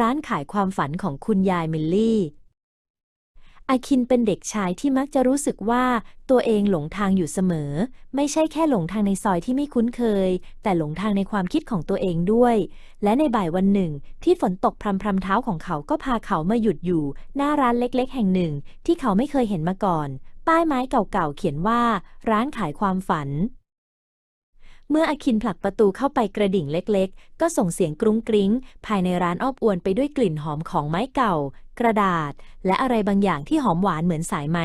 ร้านขายความฝันของคุณยายมิลลี่ อาคินเป็นเด็กชายที่มักจะรู้สึกว่าตัวเองหลงทางอยู่เสมอ ไม่ใช่แค่หลงทางในซอยที่ไม่คุ้นเคย แต่หลงทางในความคิดของตัวเองด้วย และในบ่ายวันหนึ่ง ที่ฝนตกพรำพรำเท้าของเขาก็พาเขามาหยุดอยู่ หน้าร้านเล็กๆ แห่งหนึ่ง ที่เขาไม่เคยเห็นมาก่อน ป้ายไม้เก่าๆเขียนว่า ร้านขายความฝัน เมื่ออาคินผลักประตูเข้าไปกระดิ่งเล็กๆ ก็ส่งเสียงกรุ้งกริ้ง ภายในร้านอ้อบอวนไปด้วยกลิ่นหอมของไม้เก่า กระดาษ และอะไรบางอย่างที่หอมหวานเหมือนสายไหม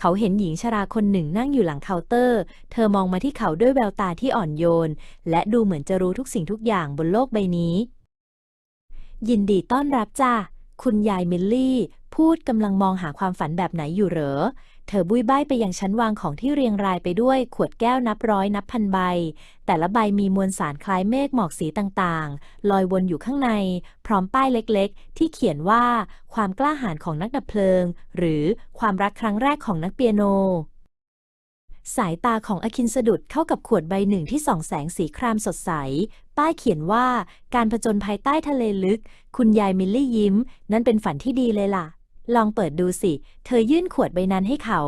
เขาเห็นหญิงชราคนหนึ่งนั่งอยู่หลังเคาน์เตอร์ เธอมองมาที่เขาด้วยแววตาที่อ่อนโยน และดูเหมือนจะรู้ทุกสิ่งทุกอย่างบนโลกใบนี้ ยินดีต้อนรับจ้าคุณยายมิลลี่ พูดกำลังมองหาความฝันแบบไหนอยู่เหรอ เธอบุยบ้ายไปยังชั้นวางของที่เรียงรายไปด้วยขวดแก้วนับร้อยนับพันใบ แต่ละใบมีมวลสารคล้ายเมฆหมอกสีต่างๆ ลอยวนอยู่ข้างใน พร้อมป้ายเล็กๆ ที่เขียนว่าความกล้าหาญของนักดับเพลิง หรือความรักครั้งแรกของนักเปียโนสายตาของอคินสะดุดเข้ากับขวดใบหนึ่งที่ส่องแสงสีครามสดใส ป้ายเขียนว่าการผจญภายใต้ทะเลลึก คุณยายมิลลี่ยิ้ม นั่นเป็นฝันที่ดีเลยล่ะ ลองเปิดดูสิ เธอยื่นขวดใบนั้นให้เขา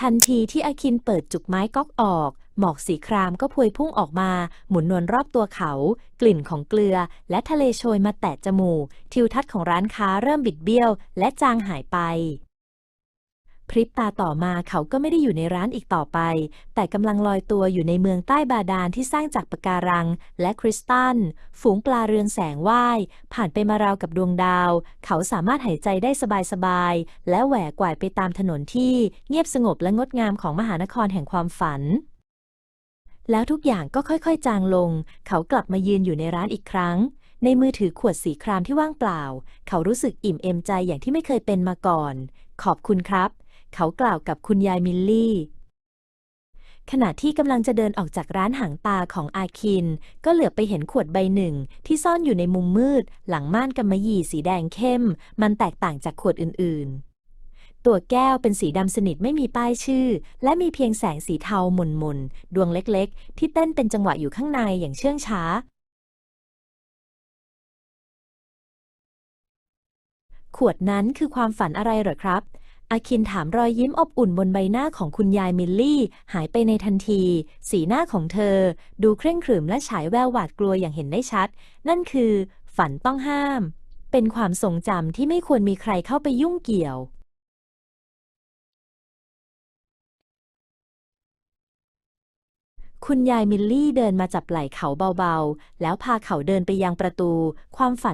ทันทีที่อาคินเปิดจุกไม้ก๊อกออก หมอกสีครามก็พวยพุ่งออกมา หมุนนวลรอบตัวเขา กลิ่นของเกลือ และทะเลโชยมาแตะจมูก ทิวทัศน์ของร้านค้าเริ่มบิดเบี้ยว และจางหายไป พริบตาต่อมาเขาก็ไม่ได้อยู่ในร้านอีกต่อไป แต่กำลังลอยตัวอยู่ในเมืองใต้บาดาลที่สร้างจากปะการัง และคริสตัล ฝูงปลาเรืองแสงว่าย ผ่านไปมาราวกับดวงดาว เขาสามารถหายใจได้สบายๆ และแหวกว่ายไปตามถนนที่เงียบสงบและงดงามของมหานครแห่งความฝันแล้วทุกอย่างก็ค่อยๆ จางลง เขากลับมายืนอยู่ในร้านอีกครั้ง ในมือถือขวดสีครามที่ว่างเปล่า เขารู้สึกอิ่มเอมใจอย่างที่ไม่เคยเป็นมาก่อน ขอบคุณครับ เขากล่าวกับคุณยายมิลลี่ ขณะที่กำลังจะเดินออกจากร้านหางตาของอาคิน ก็เหลือบไปเห็นขวดใบหนึ่ง ที่ซ่อนอยู่ในมุมมืด หลังม่านกำมะหยี่สีแดงเข้ม มันแตกต่างจากขวดอื่น ๆ ตัวแก้วเป็นสีดำสนิทไม่มีป้ายชื่อ และมีเพียงแสงสีเทาหม่นๆ ดวงเล็กๆ ที่เต้นเป็นจังหวะอยู่ข้างในอย่างเชื่องช้าขวดนั้นคือความฝันอะไรเหรอครับ อาคินถามรอยยิ้มอบอุ่นบนใบหน้าของคุณยายมิลลี่ หายไปในทันที สีหน้าของเธอ ดูเคร่งขรึมและฉายแววหวาดกลัวอย่างเห็นได้ชัด นั่นคือ ฝันต้องห้าม เป็นความทรงจำที่ไม่ควรมีใครเข้าไปยุ่งเกี่ยว คุณยายมิลลี่เดินมาจับไหล่เขาเบาๆ แล้วพาเขาเดินไปยังประตู ความฝัน